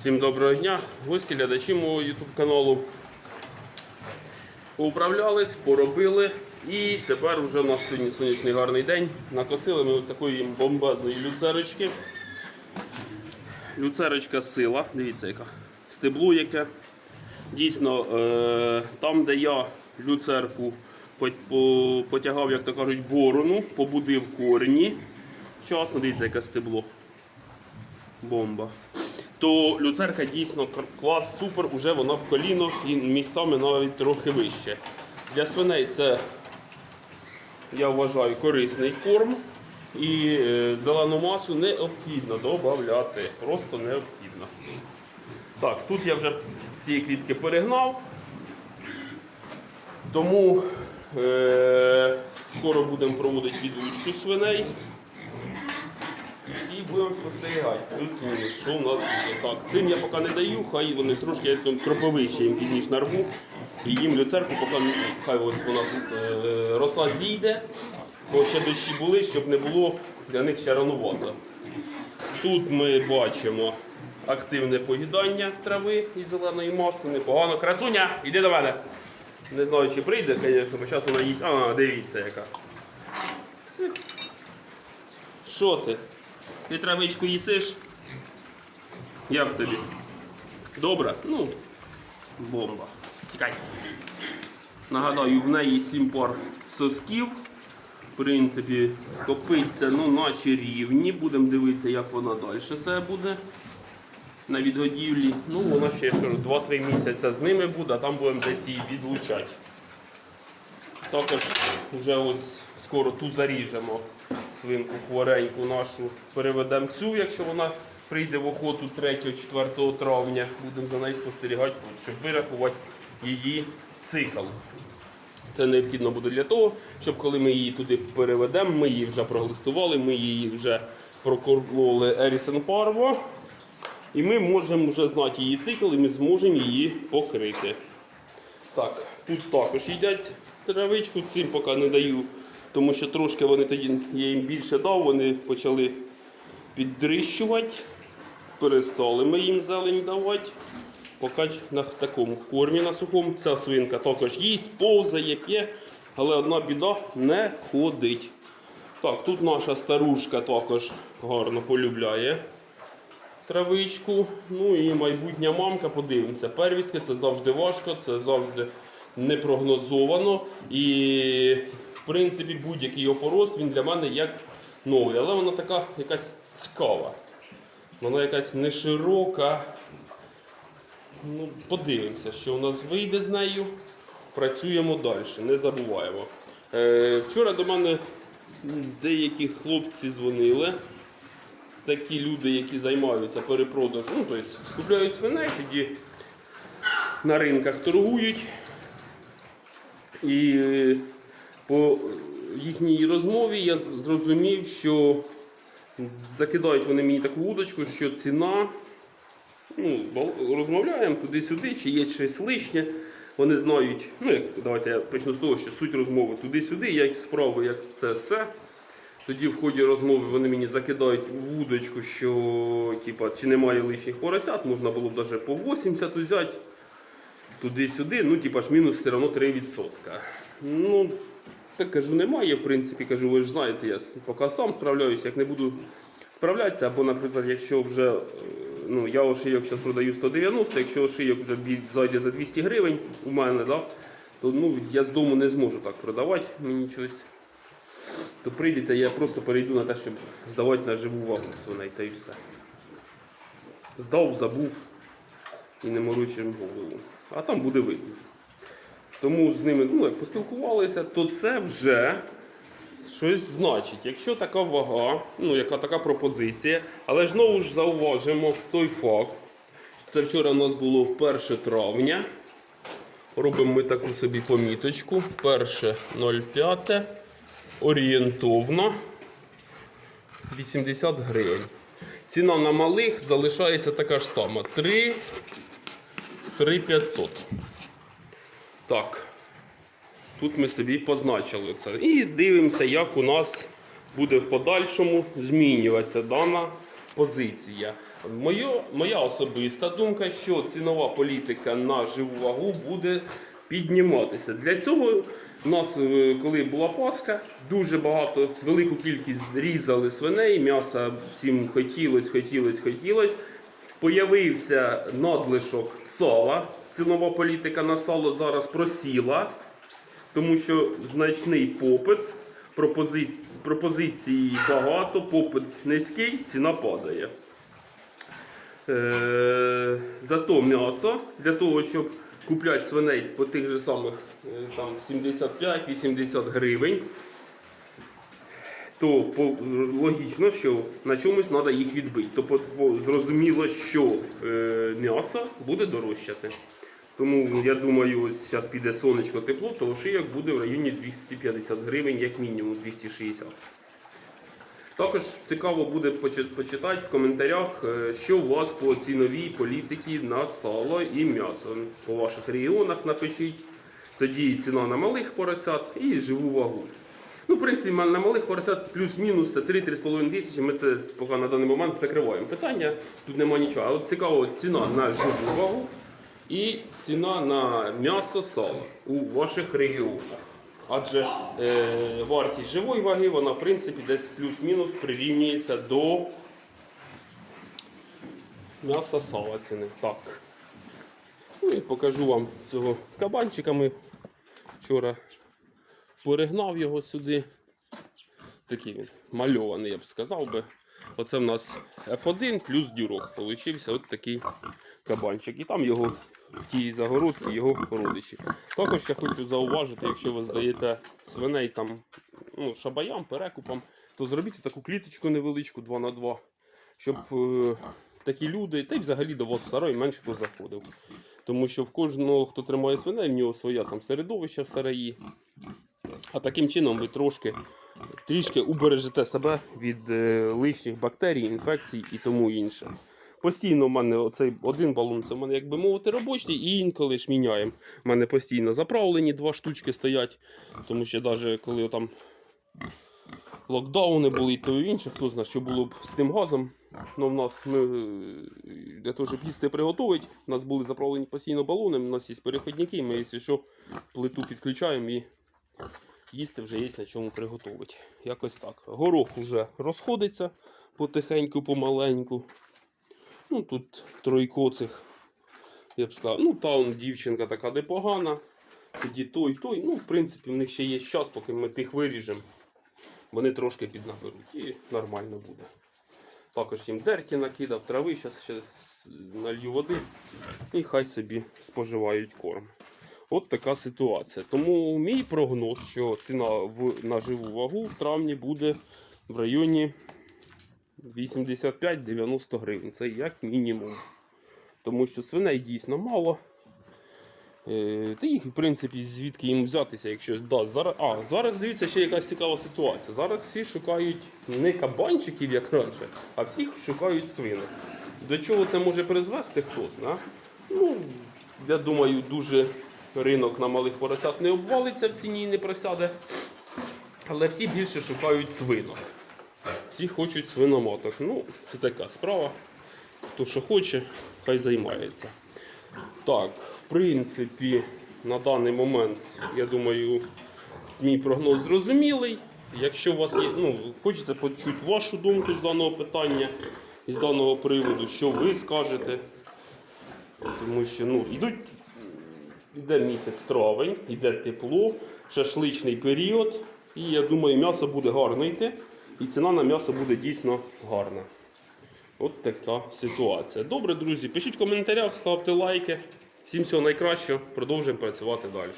Всім доброго дня, гості, глядачі мого YouTube каналу. Поуправлялись, поробили і тепер вже у нас сьогодні сонячний гарний день. Накосили ми такої бомбезної люцерочки. Люцерочка сила, дивіться яка. Стебло яке. Дійсно, е, там, де я люцерку по- по- потягав, як то кажуть, ворону, побудив корені. Вчасно, дивіться, яке стебло. Бомба. То люцерка дійсно клас супер, уже вона в коліно і містами навіть трохи вище. Для свиней це, я вважаю, корисний корм. І е, зелену масу необхідно додати. Просто необхідно. Так, тут я вже ці клітки перегнав. Тому е, скоро будемо проводити відлучку свиней. І будемо спостерігати. Що у нас. Так, цим я поки не даю, хай вони трошки я кроповище їм пізніше нарву. І їм люцерку, поки хай ось вона е, росла зійде, бо ще дощі були, щоб не було для них ще ранувато. Тут ми бачимо активне поїдання трави і зеленої маси, непогано. Красуня, іди до мене. Не знаю, чи прийде, звісно, бо зараз вона їсть. А, дивіться яка. Що ти? Ти травичку їсиш? Як тобі? Добре? Ну, бомба. Тікай. Нагадаю, в неї сім пар сосків. В принципі, копиться, ну, наче рівні. Будемо дивитися, як вона далі себе буде на відгодівлі. Ну, вона ще я кажу, 2-3 місяці з ними буде, а там будемо десь її відлучати. Також вже ось скоро ту заріжемо свинку хвореньку нашу. Переведемо цю, якщо вона прийде в охоту 3-4 травня. Будемо за нею спостерігати, щоб вирахувати її цикл. Це необхідно буде для того, щоб коли ми її туди переведемо, ми її вже проглистували, ми її вже прокормили Ерісен Парво. І ми можемо вже знати її цикл, і ми зможемо її покрити. Так, тут також їдять травичку, цим поки не даю, тому що трошки вони тоді, я їм більше дав, вони почали піддрищувати. Перестали ми їм зелень давати. Поки на такому кормі на сухому. Ця свинка також їсть, повзає, п'є, але одна біда не ходить. Так, тут наша старушка також гарно полюбляє травичку. Ну і майбутня мамка, подивимося. Первістки це завжди важко, це завжди непрогнозовано. І в принципі будь-який опорос він для мене як новий. Але вона така якась цікава. Вона якась не широка. Ну, подивимося, що у нас вийде з нею. Працюємо далі, не забуваємо. Е, вчора до мене деякі хлопці дзвонили такі люди, які займаються перепродажем, ну, тобто купляють свиней, тоді на ринках торгують. І е, по їхній розмові я зрозумів, що закидають вони мені таку удочку, що ціна, ну, розмовляємо туди-сюди, чи є щось лишнє. Вони знають, ну як давайте я почну з того, що суть розмови туди-сюди, як справи, як це все. Тоді в ході розмови вони мені закидають в удочку, що типа, чи немає лишніх поросят, можна було б навіть по 80 взяти туди-сюди, ну типа ж мінус все одно 3%. Ну, так кажу, немає, в принципі, кажу, ви ж знаєте, я поки сам справляюся, як не буду справлятися, або, наприклад, якщо вже е, ну, я ошийок зараз продаю 190, якщо ошийок вже зайде за 200 гривень у мене, да, то ну, я з дому не зможу так продавати мені щось то прийдеться, я просто перейду на те, щоб здавати на живу вагу свиней та і все. Здав, забув і не морочимо голову. А там буде видно. Тому з ними, ну, як поспілкувалися, то це вже щось значить. Якщо така вага, ну, яка така пропозиція, але ж знову ж зауважимо той факт. Це вчора у нас було 1 травня. Робимо ми таку собі поміточку. 1.05 орієнтовно 80 гривень. Ціна на малих залишається така ж сама 3 3500. Так. Тут ми собі позначили це. І дивимося, як у нас буде в подальшому змінюватися дана позиція. Моє, моя особиста думка, що цінова політика на живу вагу буде підніматися. Для цього у нас, е, коли була Пасха, дуже багато, велику кількість зрізали свиней, м'яса всім хотілось, хотілось, хотілось. Появився надлишок сала. Цінова політика на сало зараз просіла, тому що значний попит, пропозицій багато, попит низький, ціна падає. Е, зато м'ясо для того, щоб купляти свиней по тих же самих е, там 75-80 гривень, то по, логічно, що на чомусь треба їх відбити. То по, по- зрозуміло, що е, м'ясо буде дорожчати. Тому я думаю, ось зараз піде сонечко тепло, то шияк буде в районі 250 гривень, як мінімум 260. Також цікаво буде почитати в коментарях, е, що у вас по ціновій політиці на сало і м'ясо. По ваших регіонах напишіть. Тоді ціна на малих поросят і живу вагу. Ну, в принципі, на малих поросят плюс-мінус 3-3,5 тисячі. Ми це поки на даний момент закриваємо питання. Тут нема нічого. А от цікаво, ціна на живу вагу і ціна на м'ясо сало у ваших регіонах. Адже е, вартість живої ваги, вона в принципі десь плюс-мінус прирівнюється до м'яса сала ціни. Так. Ну і покажу вам цього кабанчика. Ми вчора перегнав його сюди. Такий він мальований, я б сказав би. Оце в нас F1 плюс дюрок. Получився от такий кабанчик. І там його в тій загородці його родичі. Також я хочу зауважити, якщо ви здаєте свиней там ну, шабаям, перекупам, то зробіть таку кліточку невеличку 2 на 2 щоб е, такі люди, та й взагалі до вас в сарай менше хто заходив. Тому що в кожного, хто тримає свиней, в нього своє там середовище в сараї. А таким чином ви трошки трішки убережете себе від е, лишніх бактерій, інфекцій і тому інше. Постійно в мене оцей один балон, це в мене, як би мовити, робочий, і інколи ж міняємо. У мене постійно заправлені два штучки стоять, тому що навіть коли там локдауни були то і інше, хто знає, що було б з тим газом. Ну, в нас ми е, для того, щоб їсти приготувати, у нас були заправлені постійно балони, у нас є переходники, ми, якщо що, плиту підключаємо і їсти вже є на чому приготувати. Якось так. Горох вже розходиться потихеньку, помаленьку. Ну, тут тройкоцих, я б сказав, ну, та он дівчинка така непогана. Тоді той, той. Ну, в принципі, в них ще є час, поки ми тих виріжемо. Вони трошки піднаберуть і нормально буде. Також їм дерті накидав, трави, зараз ще налью води і хай собі споживають корм. От така ситуація. Тому мій прогноз, що ціна в, на живу вагу в травні буде в районі 85-90 гривень. Це як мінімум. Тому що свиней дійсно мало. Е, Та їх, в принципі, звідки їм взятися, якщо да, зараз. А, зараз дивіться ще якась цікава ситуація. Зараз всі шукають не кабанчиків, як раніше, а всі шукають свинок. До чого це може призвести, хто знає. Ну, я думаю, дуже ринок на малих поросят не обвалиться в ціні і не просяде. Але всі більше шукають свинок. Всі хочуть свиноматок. Ну, це така справа. Хто що хоче, хай займається. Так, в принципі, на даний момент, я думаю, мій прогноз зрозумілий. Якщо у вас є, ну, хочеться почути вашу думку з даного питання і з даного приводу, що ви скажете. Тому що ну, йдуть, йде місяць травень, йде тепло, шашличний період. І я думаю, м'ясо буде гарно йти. І ціна на м'ясо буде дійсно гарна. От така ситуація. Добре, друзі, пишіть в коментарях, ставте лайки. Всім всього найкращого. Продовжуємо працювати далі.